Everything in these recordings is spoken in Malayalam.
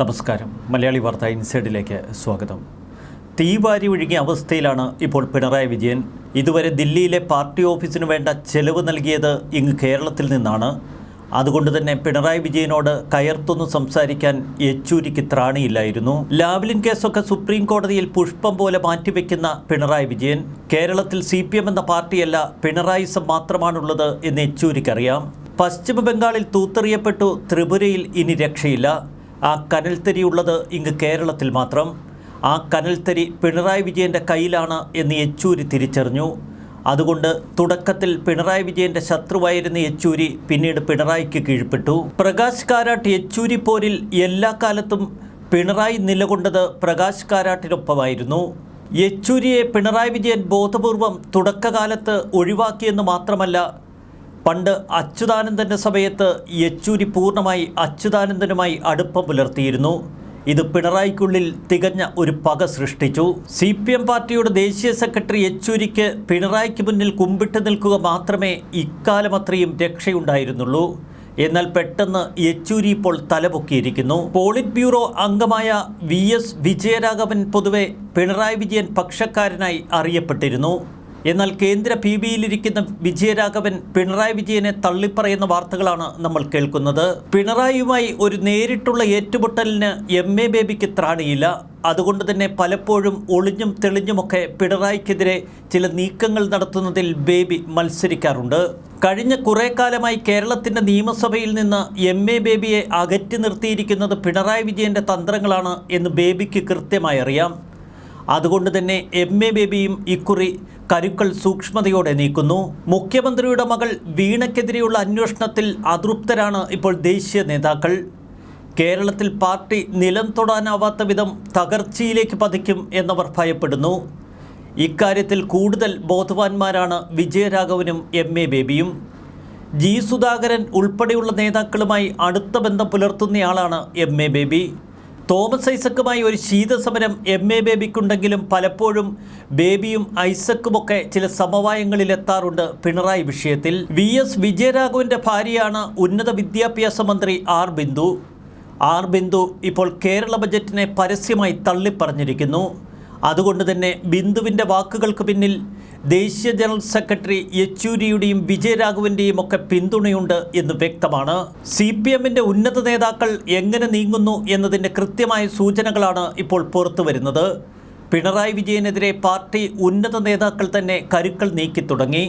നമസ്കാരം. മലയാളി വാർത്ത ഇൻസൈഡിലേക്ക് സ്വാഗതം. തീവാരി ഒഴുകിയ അവസ്ഥയിലാണ് ഇപ്പോൾ പിണറായി വിജയൻ. ഇതുവരെ ദില്ലിയിലെ പാർട്ടി ഓഫീസിന് വേണ്ട ചെലവ് നൽകിയത് ഇങ്ങ് കേരളത്തിൽ നിന്നാണ്. അതുകൊണ്ട് തന്നെ പിണറായി വിജയനോട് കയർത്തൊന്ന് സംസാരിക്കാൻ യെച്ചൂരിക്ക് ത്രാണിയില്ലായിരുന്നു. ലാവ്ലിൻ കേസൊക്കെ സുപ്രീം കോടതിയിൽ പുഷ്പം പോലെ മാറ്റിവെക്കുന്ന പിണറായി വിജയൻ. കേരളത്തിൽ സി പി എം എന്ന പാർട്ടിയല്ല പിണറായിസം മാത്രമാണുള്ളത് എന്ന് യെച്ചൂരിക്കറിയാം. പശ്ചിമ ബംഗാളിൽ തൂത്തെറിയപ്പെട്ടു ത്രിപുരയിൽ ഇനി രക്ഷയില്ല. ആ കനൽത്തരി ഉള്ളത് ഇങ്ങ് കേരളത്തിൽ മാത്രം. ആ കനൽത്തരി പിണറായി വിജയന്റെ കയ്യിലാണ് എന്ന് യെച്ചൂരി തിരിച്ചറിഞ്ഞു. അതുകൊണ്ട് തുടക്കത്തിൽ പിണറായി വിജയന്റെ ശത്രുവായിരുന്ന യെച്ചൂരി പിന്നീട് പിണറായിക്ക് കീഴ്പ്പെട്ടു. പ്രകാശ് കാരാട്ട് യെച്ചൂരി പോരിൽ എല്ലാ കാലത്തും പിണറായി നിലകൊണ്ടത് പ്രകാശ് കാരാട്ടിനൊപ്പമായിരുന്നു. യെച്ചൂരിയെ പിണറായി വിജയൻ ബോധപൂർവം തുടക്കകാലത്ത് ഒഴിവാക്കിയെന്ന് മാത്രമല്ല പണ്ട് അച്യുതാനന്ദന്റെ സമയത്ത് യെച്ചൂരി പൂർണമായി അച്യുതാനന്ദനുമായി അടുപ്പം പുലർത്തിയിരുന്നു. ഇത് പിണറായിക്കുള്ളിൽ തികഞ്ഞ ഒരു പക സൃഷ്ടിച്ചു. സി പി എം പാർട്ടിയുടെ ദേശീയ സെക്രട്ടറി യെച്ചൂരിക്ക് പിണറായിക്ക് മുന്നിൽ കുമ്പിട്ട് നിൽക്കുക മാത്രമേ ഇക്കാലം അത്രയും രക്ഷയുണ്ടായിരുന്നുള്ളൂ. എന്നാൽ പെട്ടെന്ന് യെച്ചൂരി ഇപ്പോൾ തലപൊക്കിയിരിക്കുന്നു. പോളിറ്റ് ബ്യൂറോ അംഗമായ വി എസ് വിജയരാഘവൻ പൊതുവെ പിണറായി വിജയൻ പക്ഷക്കാരനായി അറിയപ്പെട്ടിരുന്നു. എന്നാൽ കേന്ദ്ര പി ബിയിലിരിക്കുന്ന വിജയരാഘവൻ പിണറായി വിജയനെ തള്ളിപ്പറയുന്ന വാർത്തകളാണ് നമ്മൾ കേൾക്കുന്നത്. പിണറായിയുമായി ഒരു നേരിട്ടുള്ള ഏറ്റുമുട്ടലിന് എം എ ബേബിക്ക് ത്രാണിയില്ല. അതുകൊണ്ട് തന്നെ പലപ്പോഴും ഒളിഞ്ഞും തെളിഞ്ഞുമൊക്കെ പിണറായിക്കെതിരെ ചില നീക്കങ്ങൾ നടത്തുന്നതിൽ ബേബി മത്സരിക്കാറുണ്ട്. കഴിഞ്ഞ കുറേ കാലമായി കേരളത്തിന്റെ നിയമസഭയിൽ നിന്ന് എം എ ബേബിയെ അകറ്റി നിർത്തിയിരിക്കുന്നത് പിണറായി വിജയന്റെ തന്ത്രങ്ങളാണ് എന്ന് ബേബിക്ക് കൃത്യമായി അറിയാം. അതുകൊണ്ട് തന്നെ എം എ ബേബിയും ഇക്കുറി കരുക്കൾ സൂക്ഷ്മതയോടെ നീക്കുന്നു. മുഖ്യമന്ത്രിയുടെ മകൾ വീണയ്ക്കെതിരെയുള്ള അന്വേഷണത്തിൽ അതൃപ്തരാണ് ഇപ്പോൾ ദേശീയ നേതാക്കൾ. കേരളത്തിൽ പാർട്ടി നിലം തൊടാനാവാത്ത വിധം തകർച്ചയിലേക്ക് പതിക്കും എന്നവർ ഭയപ്പെടുന്നു. ഇക്കാര്യത്തിൽ കൂടുതൽ ബോധവാന്മാരാണ് വിജയരാഘവനും എം എ ബേബിയും. ജി സുധാകരൻ ഉൾപ്പെടെയുള്ള നേതാക്കളുമായി അടുത്ത ബന്ധം പുലർത്തുന്നയാളാണ് എം എ ബേബി. തോമസ് ഐസക്കുമായി ഒരു ശീതസമരം എം എ ബേബിക്കുണ്ടെങ്കിലും പലപ്പോഴും ബേബിയും ഐസക്കുമൊക്കെ ചില സമവായങ്ങളിൽ എത്താറുണ്ട് പിണറായി വിഷയത്തിൽ. വി എസ് വിജയരാഘവന്റെ ഭാര്യയാണ് ഉന്നത വിദ്യാഭ്യാസ മന്ത്രി ആർ ബിന്ദു. ആർ ബിന്ദു ഇപ്പോൾ കേരള ബജറ്റിനെ പരസ്യമായി തള്ളിപ്പറഞ്ഞിരിക്കുന്നു. അതുകൊണ്ട് തന്നെ ബിന്ദുവിന്റെ വാക്കുകൾക്ക് പിന്നിൽ ദേശീയ ജനറൽ സെക്രട്ടറി യെച്ചൂരിയുടെയും വിജയരാഘവന്റെയും ഒക്കെ പിന്തുണയുണ്ട് എന്ന് വ്യക്തമാണ്. സി പി എമ്മിന്റെ ഉന്നത നേതാക്കൾ എങ്ങനെ നീങ്ങുന്നു എന്നതിന്റെ കൃത്യമായ സൂചനകളാണ് ഇപ്പോൾ പുറത്തു വരുന്നത്. പിണറായി വിജയനെതിരെ പാർട്ടി ഉന്നത നേതാക്കൾ തന്നെ കരുക്കൾ നീക്കി തുടങ്ങി.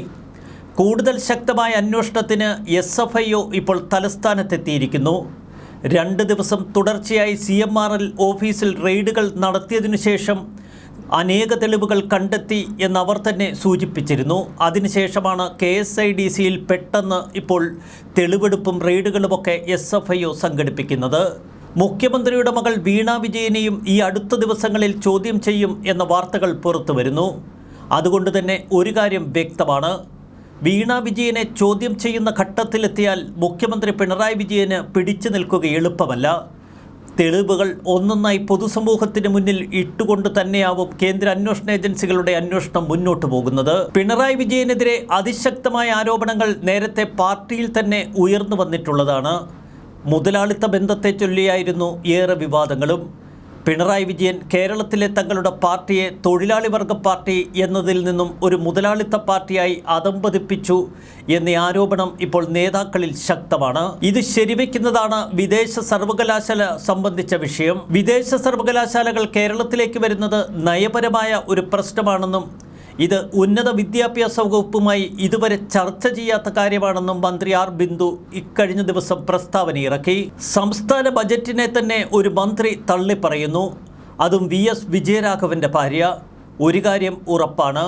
കൂടുതൽ ശക്തമായ അന്വേഷണത്തിന് എസ് എഫ് ഇപ്പോൾ തലസ്ഥാനത്തെത്തിയിരിക്കുന്നു. രണ്ട് ദിവസം തുടർച്ചയായി സി എം ആർ എൽ ഓഫീസിൽ റെയ്ഡുകൾ നടത്തിയതിനു ശേഷം അനേക തെളിവുകൾ കണ്ടെത്തി എന്നവർ തന്നെ സൂചിപ്പിച്ചിരുന്നു. അതിനുശേഷമാണ് കെ എസ് ഐ ഡി സിയിൽ പെട്ടെന്ന് ഇപ്പോൾ തെളിവെടുപ്പും റെയ്ഡുകളുമൊക്കെ എസ് എഫ് ഐ ഒ സംഘടിപ്പിക്കുന്നത്. മുഖ്യമന്ത്രിയുടെ മകൾ വീണ വിജയനെയും ഈ അടുത്ത ദിവസങ്ങളിൽ ചോദ്യം ചെയ്യും എന്ന വാർത്തകൾ പുറത്തു വരുന്നു. അതുകൊണ്ട് തന്നെ ഒരു കാര്യം വ്യക്തമാണ്. വീണ വിജയനെ ചോദ്യം ചെയ്യുന്ന ഘട്ടത്തിലെത്തിയാൽ മുഖ്യമന്ത്രി പിണറായി വിജയന് പിടിച്ചു നിൽക്കുക എളുപ്പമല്ല. തെളിവുകൾ ഒന്നൊന്നായി പൊതുസമൂഹത്തിന് മുന്നിൽ ഇട്ടുകൊണ്ട് തന്നെയാവും കേന്ദ്ര അന്വേഷണ ഏജൻസികളുടെ അന്വേഷണം മുന്നോട്ടു പോകുന്നത്. പിണറായി വിജയനെതിരെ അതിശക്തമായ ആരോപണങ്ങൾ നേരത്തെ പാർട്ടിയിൽ തന്നെ ഉയർന്നു വന്നിട്ടുള്ളതാണ്. മുതലാളിത്ത ബന്ധത്തെ ചൊല്ലിയായിരുന്നു ഏറെ വിവാദങ്ങളും. പിണറായി വിജയൻ കേരളത്തിലെ തങ്ങളുടെ പാർട്ടിയെ തൊഴിലാളി വർഗ പാർട്ടി എന്നതിൽ നിന്നും ഒരു മുതലാളിത്ത പാർട്ടിയായി അതമ്പതിപ്പിച്ചു എന്ന ആരോപണം ഇപ്പോൾ നേതാക്കളിൽ ശക്തമാണ്. ഇത് ശരിവെക്കുന്നതാണ് വിദേശ സർവകലാശാല സംബന്ധിച്ച വിഷയം. വിദേശ സർവകലാശാലകൾ കേരളത്തിലേക്ക് വരുന്നത് നയപരമായ ഒരു പ്രശ്നമാണെന്നും ഇത് ഉന്നത വിദ്യാഭ്യാസ വകുപ്പുമായി ഇതുവരെ ചർച്ച ചെയ്യാത്ത കാര്യമാണെന്നും മന്ത്രി ആർ ബിന്ദു ഇക്കഴിഞ്ഞ ദിവസം പ്രസ്താവന ഇറക്കി. സംസ്ഥാന ബജറ്റിനെ തന്നെ ഒരു മന്ത്രി തള്ളിപ്പറയുന്നു. അതും വി എസ് വിജയരാഘവന്റെ ഭാര്യ. ഒരു കാര്യം ഉറപ്പാണ്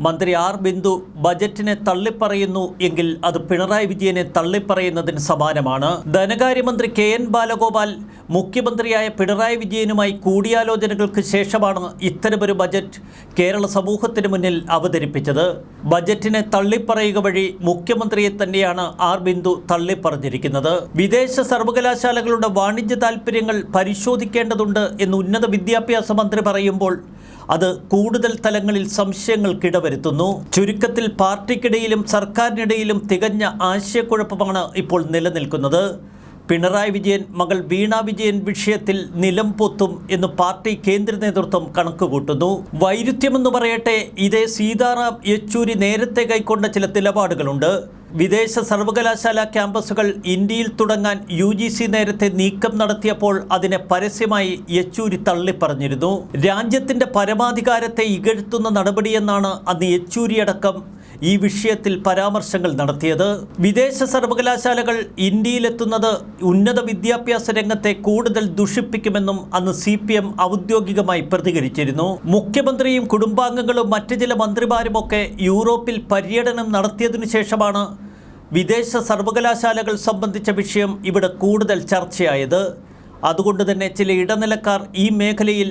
മന്ത്രി ആർ ബിന്ദു ബജറ്റിനെ തള്ളിപ്പറയുന്നു എങ്കിൽ അത് പിണറായി വിജയനെ തള്ളിപ്പറയുന്നതിന് സമാനമാണ്. ധനകാര്യമന്ത്രി കെ എൻ ബാലഗോപാൽ മുഖ്യമന്ത്രിയായ പിണറായി വിജയനുമായി കൂടിയാലോചനകൾക്ക് ശേഷമാണ് ഇത്തരമൊരു ബജറ്റ് കേരള സമൂഹത്തിന് മുന്നിൽ അവതരിപ്പിച്ചത്. ബജറ്റിനെ തള്ളിപ്പറയുക വഴി മുഖ്യമന്ത്രിയെ തന്നെയാണ് ആർ ബിന്ദു തള്ളിപ്പറഞ്ഞിരിക്കുന്നത്. വിദേശ സർവകലാശാലകളുടെ വാണിജ്യ താൽപ്പര്യങ്ങൾ പരിശോധിക്കേണ്ടതുണ്ട് എന്ന് ഉന്നത വിദ്യാഭ്യാസ മന്ത്രി പറയുമ്പോൾ അത് കൂടുതൽ തലങ്ങളിൽ സംശയങ്ങൾക്കിടവരുത്തുന്നു ചുരുക്കത്തിൽ പാർട്ടിക്കിടയിലും സർക്കാരിനിടയിലും തികഞ്ഞ ആശയക്കുഴപ്പമാണ് ഇപ്പോൾ നിലനിൽക്കുന്നത്. പിണറായി വിജയൻ മകൾ വീണ വിജയൻ വിഷയത്തിൽ നിലം പൊത്തും എന്ന് പാർട്ടി കേന്ദ്ര നേതൃത്വം കണക്കുകൂട്ടുന്നു. വൈരുദ്ധ്യമെന്ന് പറയട്ടെ ഇതേ സീതാറാം യെച്ചൂരി നേരത്തെ കൈക്കൊണ്ട ചില നിലപാടുകളുണ്ട്. വിദേശ സർവകലാശാല ക്യാമ്പസുകൾ ഇന്ത്യയിൽ തുടങ്ങാൻ യു ജി സി നേരത്തെ നീക്കം നടത്തിയപ്പോൾ അതിനെ പരസ്യമായി യെച്ചൂരി തള്ളിപ്പറഞ്ഞിരുന്നു. രാജ്യത്തിന്റെ പരമാധികാരത്തെ ഇകഴ്ത്തുന്ന നടപടിയെന്നാണ് അന്ന് യെച്ചൂരി അടക്കം ഈ വിഷയത്തിൽ പരാമർശങ്ങൾ നടത്തിയത് വിദേശ സർവകലാശാലകൾ ഇന്ത്യയിലെത്തുന്നത് ഉന്നത വിദ്യാഭ്യാസ രംഗത്തെ കൂടുതൽ ദുഷിപ്പിക്കുമെന്നും അന്ന് സി പി എം ഔദ്യോഗികമായി പ്രതികരിച്ചിരുന്നു. മുഖ്യമന്ത്രിയും കുടുംബാംഗങ്ങളും മറ്റു ചില മന്ത്രിമാരുമൊക്കെ യൂറോപ്പിൽ പര്യടനം നടത്തിയതിനു ശേഷമാണ് വിദേശ സർവകലാശാലകൾ സംബന്ധിച്ച വിഷയം ഇവിടെ കൂടുതൽ ചർച്ചയായത്. അതുകൊണ്ട് തന്നെ ചില ഇടനിലക്കാർ ഈ മേഖലയിൽ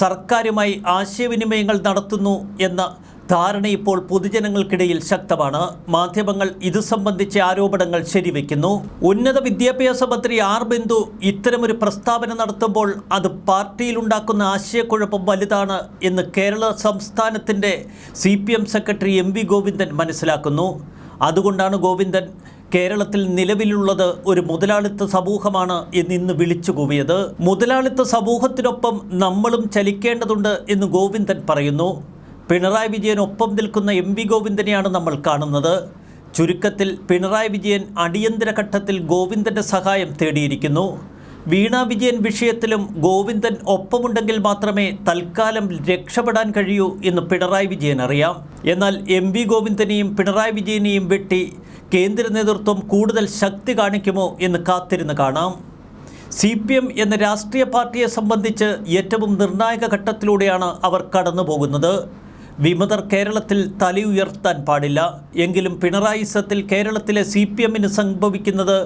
സർക്കാരുമായി ആശയവിനിമയങ്ങൾ നടത്തുന്നു എന്ന ധാരണ ഇപ്പോൾ പൊതുജനങ്ങൾക്കിടയിൽ ശക്തമാണ്. മാധ്യമങ്ങൾ ഇത് സംബന്ധിച്ച ആരോപണങ്ങൾ ശരിവെക്കുന്നു. ഉന്നത വിദ്യാഭ്യാസ മന്ത്രി ആർ ബിന്ദു ഇത്തരമൊരു പ്രസ്താവന നടത്തുമ്പോൾ അത് പാർട്ടിയിലുണ്ടാക്കുന്ന ആശയക്കുഴപ്പം വലുതാണ് എന്ന് കേരള സംസ്ഥാനത്തിന്റെ സി സെക്രട്ടറി എം ഗോവിന്ദൻ മനസ്സിലാക്കുന്നു. അതുകൊണ്ടാണ് ഗോവിന്ദൻ കേരളത്തിൽ നിലവിലുള്ളത് ഒരു മുതലാളിത്ത സമൂഹമാണ് എന്ന് ഇന്ന് വിളിച്ചു കൂവിയത്. മുതലാളിത്ത സമൂഹത്തിനൊപ്പം നമ്മളും ചലിക്കേണ്ടതുണ്ട് എന്ന് ഗോവിന്ദൻ പറയുന്നു. പിണറായി വിജയൻ ഒപ്പം നിൽക്കുന്ന എം വി ഗോവിന്ദനെയാണ് നമ്മൾ കാണുന്നത്. ചുരുക്കത്തിൽ പിണറായി വിജയൻ അടിയന്തര ഘട്ടത്തിൽ ഗോവിന്ദന്റെ സഹായം തേടിയിരിക്കുന്നു. വീണ വിജയൻ വിഷയത്തിലും ഗോവിന്ദൻ ഒപ്പമുണ്ടെങ്കിൽ മാത്രമേ തൽക്കാലം രക്ഷപ്പെടാൻ കഴിയൂ എന്ന് പിണറായി വിജയൻ അറിയാം. എന്നാൽ എം വി ഗോവിന്ദനെയും പിണറായി വിജയനെയും വെട്ടി കേന്ദ്ര നേതൃത്വം കൂടുതൽ ശക്തി കാണിക്കുമോ എന്ന് കാത്തിരുന്ന് കാണാം. സി പി എം എന്ന രാഷ്ട്രീയ പാർട്ടിയെ സംബന്ധിച്ച് ഏറ്റവും നിർണായക ഘട്ടത്തിലൂടെയാണ് അവർ കടന്നു പോകുന്നത് വിമതർ കേരളത്തിൽ തലയുയർത്താൻ പാടില്ല. എങ്കിലും പിണറായി സത്തിൽ കേരളത്തിലെ സി പി എമ്മിന് സംഭവിക്കുന്നത്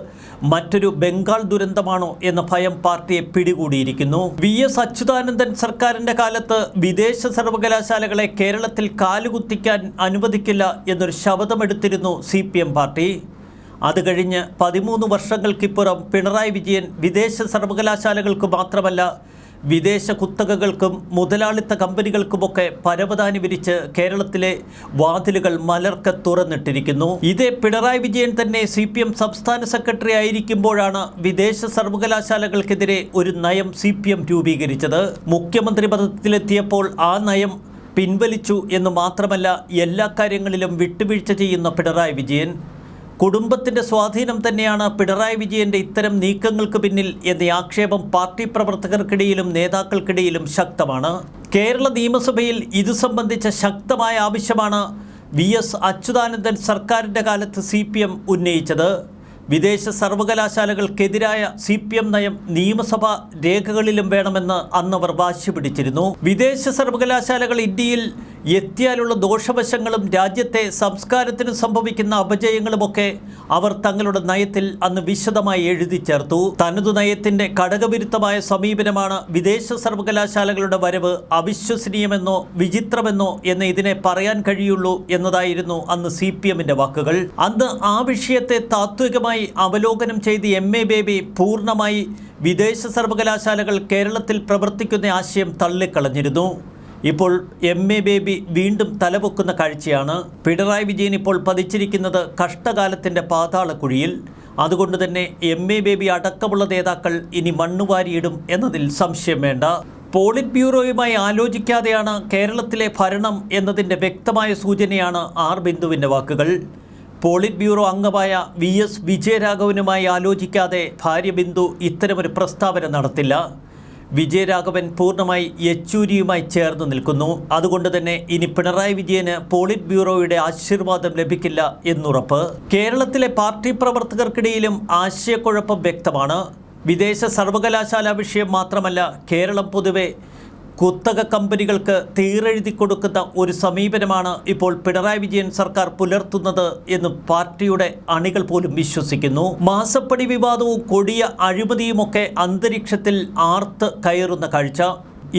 മറ്റൊരു ബംഗാൾ ദുരന്തമാണോ എന്ന ഭയം പാർട്ടിയെ പിടികൂടിയിരിക്കുന്നു. വി എസ് അച്യുതാനന്ദൻ സർക്കാരിന്റെ കാലത്ത് വിദേശ സർവകലാശാലകളെ കേരളത്തിൽ കാലുകുത്തിക്കാൻ അനുവദിക്കില്ല എന്നൊരു ശപഥമെടുത്തിരുന്നു സി പി എം പാർട്ടി. അത് കഴിഞ്ഞ് പതിമൂന്ന് വർഷങ്ങൾക്കിപ്പുറം പിണറായി വിജയൻ വിദേശ സർവകലാശാലകൾക്ക് മാത്രമല്ല വിദേശ കുത്തകകൾക്കും മുതലാളിത്ത കമ്പനികൾക്കുമൊക്കെ പരവതാനി വിരിച്ച് കേരളത്തിലെ വാതിലുകൾ മലർക്ക തുറന്നിട്ടിരിക്കുന്നു. ഇതേ പിണറായി വിജയൻ തന്നെ സി പി എം സംസ്ഥാന സെക്രട്ടറി ആയിരിക്കുമ്പോഴാണ് വിദേശ സർവകലാശാലകൾക്കെതിരെ ഒരു നയം സി പി എം രൂപീകരിച്ചത്. മുഖ്യമന്ത്രി പദത്തിലെത്തിയപ്പോൾ ആ നയം പിൻവലിച്ചു എന്ന് മാത്രമല്ല എല്ലാ കാര്യങ്ങളിലും വിട്ടുവീഴ്ച ചെയ്യുന്ന പിണറായി വിജയൻ. കുടുംബത്തിന്റെ സ്വാധീനം തന്നെയാണ് പിണറായി വിജയന്റെ ഇത്തരം നീക്കങ്ങൾക്ക് പിന്നിൽ എന്ന ആക്ഷേപം പാർട്ടി പ്രവർത്തകർക്കിടയിലും നേതാക്കൾക്കിടയിലും ശക്തമാണ്. കേരള നിയമസഭയിൽ ഇത് സംബന്ധിച്ച ശക്തമായ ആവശ്യമാണ് വി എസ് അച്യുതാനന്ദൻ സർക്കാരിന്റെ കാലത്ത് സി പി എം ഉന്നയിച്ചത്. വിദേശ സർവകലാശാലകൾക്കെതിരായ സി പി എം നയം നിയമസഭാ രേഖകളിലും വേണമെന്ന് അന്നവർ വാശി പിടിച്ചിരുന്നു വിദേശ സർവകലാശാലകൾ ഇന്ത്യയിൽ എത്തിയാലുള്ള ദോഷവശങ്ങളും രാജ്യത്തെ സംസ്കാരത്തിന് സംഭവിക്കുന്ന അപജയങ്ങളുമൊക്കെ അവർ തങ്ങളുടെ നയത്തിൽ അന്ന് വിശദമായി എഴുതി ചേർത്തു. തനതു നയത്തിന്റെ ഘടകവിരുദ്ധമായ സമീപനമാണ് വിദേശ സർവകലാശാലകളുടെ വരവ് അവിശ്വസനീയമെന്നോ വിചിത്രമെന്നോ എന്ന് ഇതിനെ പറയാൻ കഴിയുള്ളൂ എന്നതായിരുന്നു അന്ന് സി പി വാക്കുകൾ. അന്ന് ആ വിഷയത്തെ താത്വികമായി അവലോകനം ചെയ്ത് എം എ ബേബി പൂർണമായി വിദേശ സർവകലാശാലകൾ കേരളത്തിൽ പ്രവർത്തിക്കുന്ന ആശയം തള്ളിക്കളഞ്ഞിരുന്നു. ഇപ്പോൾ എം എ ബേബി വീണ്ടും തലപൊക്കുന്ന കാഴ്ചയാണ്. പിണറായി വിജയൻ ഇപ്പോൾ പതിച്ചിരിക്കുന്നത് കഷ്ടകാലത്തിന്റെ പാതാളക്കുഴിയിൽ. അതുകൊണ്ട് തന്നെ എം എ ബേബി അടക്കമുള്ള നേതാക്കൾ ഇനി മണ്ണുവാരിയിടും എന്നതിൽ സംശയം വേണ്ട. പോളിറ്റ് ബ്യൂറോയുമായി ആലോചിക്കാതെയാണ് കേരളത്തിലെ ഭരണം എന്നതിന്റെ വ്യക്തമായ സൂചനയാണ് ആർ ബിന്ദുവിന്റെ വാക്കുകൾ. പോളിറ്റ് ബ്യൂറോ അംഗമായ വി എസ് വിജയരാഘവനുമായി ആലോചിക്കാതെ ഭാര്യ ബിന്ദു ഇത്തരമൊരു പ്രസ്താവന നടത്തില്ല. വിജയരാഘവൻ പൂർണമായി യെച്ചൂരിയുമായി ചേർന്ന് നിൽക്കുന്നു. അതുകൊണ്ട് തന്നെ ഇനി പിണറായി വിജയന് പോളിറ്റ് ബ്യൂറോയുടെ ആശീർവാദം ലഭിക്കില്ല എന്നുറപ്പ്. കേരളത്തിലെ പാർട്ടി പ്രവർത്തകർക്കിടയിലും ആശയക്കുഴപ്പം വ്യക്തമാണ്. വിദേശ സർവകലാശാല വിഷയം മാത്രമല്ല കേരളം പൊതുവെ കുത്തക കമ്പനികൾക്ക് തീരെഴുതി കൊടുക്കുന്ന ഒരു സമീപനമാണ് ഇപ്പോൾ പിണറായി വിജയൻ സർക്കാർ പുലർത്തുന്നത് എന്ന് പാർട്ടിയുടെ അണികൾ പോലും വിശ്വസിക്കുന്നു. മാസപ്പടി വിവാദവും കൊടിയ അഴിമതിയുമൊക്കെ അന്തരീക്ഷത്തിൽ ആർത്ത് കയറുന്ന കാഴ്ച.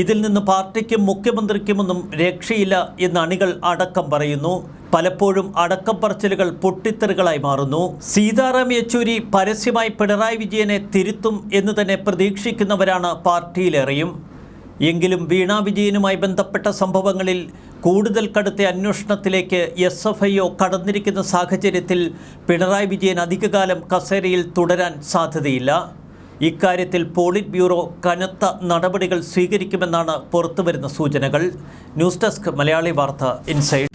ഇതിൽ നിന്ന് പാർട്ടിക്കും മുഖ്യമന്ത്രിക്കുമൊന്നും രക്ഷയില്ല എന്ന് അണികൾ അടക്കം പറയുന്നു. പലപ്പോഴും അടക്കം പറച്ചിലുകൾ പൊട്ടിത്തെറികളായി മാറുന്നു. സീതാറാം യെച്ചൂരി പരസ്യമായി പിണറായി വിജയനെ തിരുത്തും എന്ന് തന്നെ പ്രതീക്ഷിക്കുന്നവരാണ് പാർട്ടിയിലേറെയും. എങ്കിലും വീണാ വിജയനുമായി ബന്ധപ്പെട്ട സംഭവങ്ങളിൽ കൂടുതൽ കടുത്ത അന്വേഷണത്തിലേക്ക് എസ് എഫ് ഐ ഒ കടന്നിരിക്കുന്ന സാഹചര്യത്തിൽ പിണറായി വിജയൻ അധികകാലം കസേരയിൽ തുടരാൻ സാധ്യതയില്ല. ഇക്കാര്യത്തിൽ പോളിറ്റ് ബ്യൂറോ കനത്ത നടപടികൾ സ്വീകരിക്കുമെന്നാണ് പുറത്തുവരുന്ന സൂചനകൾ. ന്യൂസ് ഡെസ്ക് മലയാളി വാർത്ത ഇൻസൈഡ്.